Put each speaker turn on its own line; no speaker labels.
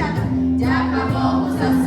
Jacob, Jacob, Jacob,